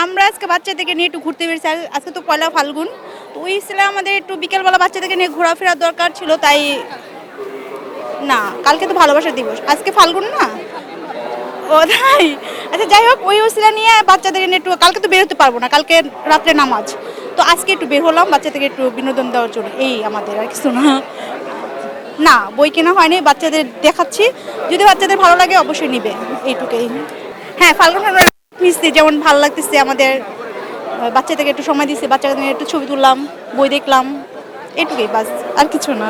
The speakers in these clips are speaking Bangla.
আমরা আজকে বাচ্চাদেরকে নিয়ে একটু ঘুরতে বেরিয়েছি আজ- আজকে তো পয়লা ফাল্গুন। তো ওই হিসেবে আমাদের একটু বিকেলবেলা বাচ্চাদেরকে নিয়ে ঘোরাফেরার দরকার ছিল, তাই না, কালকে তো ভালোবাসা দিবস। আজকে ফাল্গুন না? ও, তাই। আচ্ছা যাই হোক, ওই ওসিলা নিয়ে বাচ্চাদেরকে নিয়ে একটু, কালকে তো বেরোতে পারব না, কালকে রাত্রে নামাজ। তো আজকে একটু বের হলাম, বাচ্চাদেরকে একটু বিনোদন দেওয়ার জন্য। এই আমাদের আর কিছু না। না, বই কেনা হয়নি, বাচ্চাদের দেখাচ্ছি। যদি বাচ্চাদের ভালো লাগে, অবশ্যই নিবে। এইটুকুই। হ্যাঁ ফাল্গুন আমরা মিশছি যেমন ভালো লাগতেছে, আমাদের বাচ্চাদেরকে একটু সময় দিচ্ছি বাচ্চাদের একটু ছবি তুললাম, বই দেখলাম, এটুকুই বাস, আর কিছু না।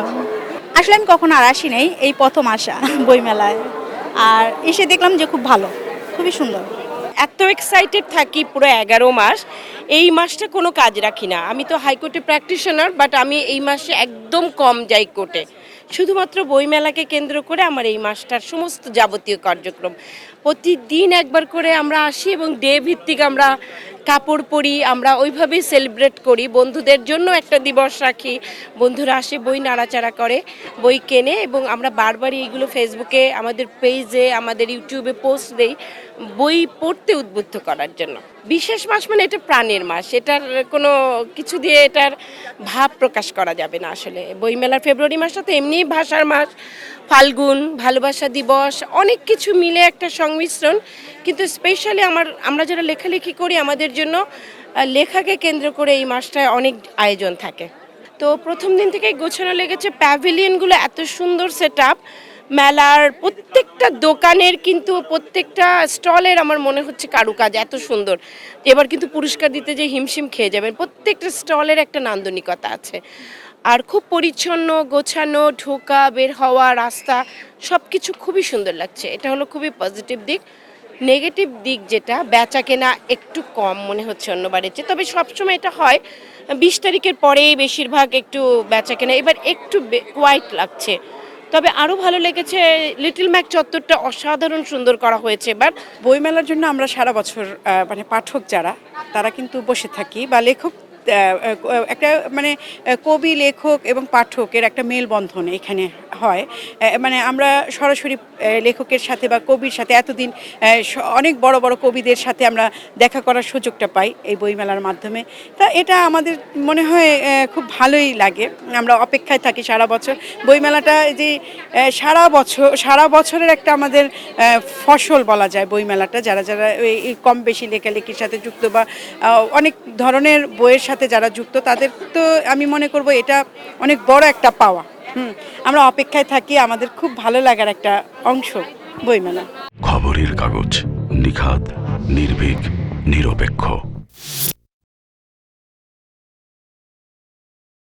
আসলে আমি কখনো আর আসি নাই এই প্রথম আসা বইমেলায়। আর এসে দেখলাম যে খুব ভালো, খুবই সুন্দর। এত এক্সাইটেড থাকি পুরো এগারো মাস, এই মাসটা কোনো কাজ রাখি না। আমি তো হাইকোর্টে প্র্যাকটিশনার বাট আমি এই মাসে একদম কম যাই কোর্টে শুধুমাত্র বইমেলাকে কেন্দ্র করে আমার এই মাসটার সমস্ত যাবতীয় কার্যক্রম। প্রতিদিন একবার করে আমরা আসি এবং ডে ভিত্তিক আমরা কাপড় পরি, আমরা ওইভাবেই সেলিব্রেট করি। বন্ধুদের জন্য একটা দিবস রাখি। বন্ধুরা আসে, বই নাড়াচাড়া করে, বই কেনে এবং আমরা বারবারই এইগুলো ফেসবুকে আমাদের পেজে আমাদের ইউটিউবে পোস্ট দেই বই পড়তে উদ্বুদ্ধ করার জন্য। বিশেষ মাস মানে এটা প্রাণের মাস। এটার কোনো কিছু দিয়ে এটার ভাব প্রকাশ করা যাবে না আসলে। বইমেলার ফেব্রুয়ারি মাসটা তো এমনিই ভাষার মাস। ফাল্গুন, ভালোবাসা দিবস, অনেক কিছু মিলে একটা সংমিশ্রণ, কিন্তু স্পেশালি আমার, আমরা যারা লেখালেখি করি, আমাদের জন্য লেখাকে কেন্দ্র করে এই মাসটায় অনেক আয়োজন থাকে। তো প্রথম দিন থেকেই গোছানো লেগেছে। প্যাভিলিয়নগুলো এত সুন্দর সেট আপ মেলার প্রত্যেকটা দোকানের কিন্তু প্রত্যেকটা স্টলের আমার মনে হচ্ছে কারুকাজ এত সুন্দর। এবার কিন্তু পুরস্কার দিতে যে হিমশিম খেয়ে যাবেন, প্রত্যেকটা স্টলের একটা নান্দনিকতা আছে। আর খুব পরিচ্ছন্ন, গোছানো, ঢোকা, বের হওয়া, রাস্তা সব কিছু খুবই সুন্দর লাগছে। এটা হলো খুবই পজিটিভ দিক। নেগেটিভ দিক যেটা বেচা কেনা একটু কম মনে হচ্ছে অন্য অন্যবারের চেয়ে। তবে সবসময় এটা হয়। বিশ তারিখের পরেই বেশিরভাগ একটু বেচা কেনা এবার একটু কোয়াইট লাগছে। তবে আরও ভালো লেগেছে লিটল ম্যাক চত্বরটা অসাধারণ সুন্দর করা হয়েছে। এবার বইমেলার জন্য আমরা সারা বছর মানে পাঠক যারা, তারা কিন্তু বসে থাকি বা লেখক একটা মানে কবি লেখক এবং পাঠকের একটা মেলবন্ধন এখানে হয়। মানে আমরা সরাসরি লেখকের সাথে বা কবির সাথে এতদিন অনেক বড় বড় কবিদের সাথে আমরা দেখা করার সুযোগটা পাই এই বইমেলার মাধ্যমে। তা এটা আমাদের মনে হয় খুব ভালোই লাগে। আমরা অপেক্ষায় থাকি সারা বছর। বইমেলাটা যে সারা বছর, সারা বছরের একটা আমাদের ফসল বলা যায় বইমেলাটা। যারা যারা এই কম বেশি লেখালেখির সাথে যুক্ত বা অনেক ধরনের বইয়ের সাথে যারা যুক্ত, তাদের তো আমি মনে করব এটা অনেক বড় একটা পাওয়া। হুম, আমরা অপেক্ষায় থাকি, আমাদের খুব ভালো লাগার একটা অংশ বইমেলা খবরের কাগজ নিখাত নির্ভীক, নিরপেক্ষ।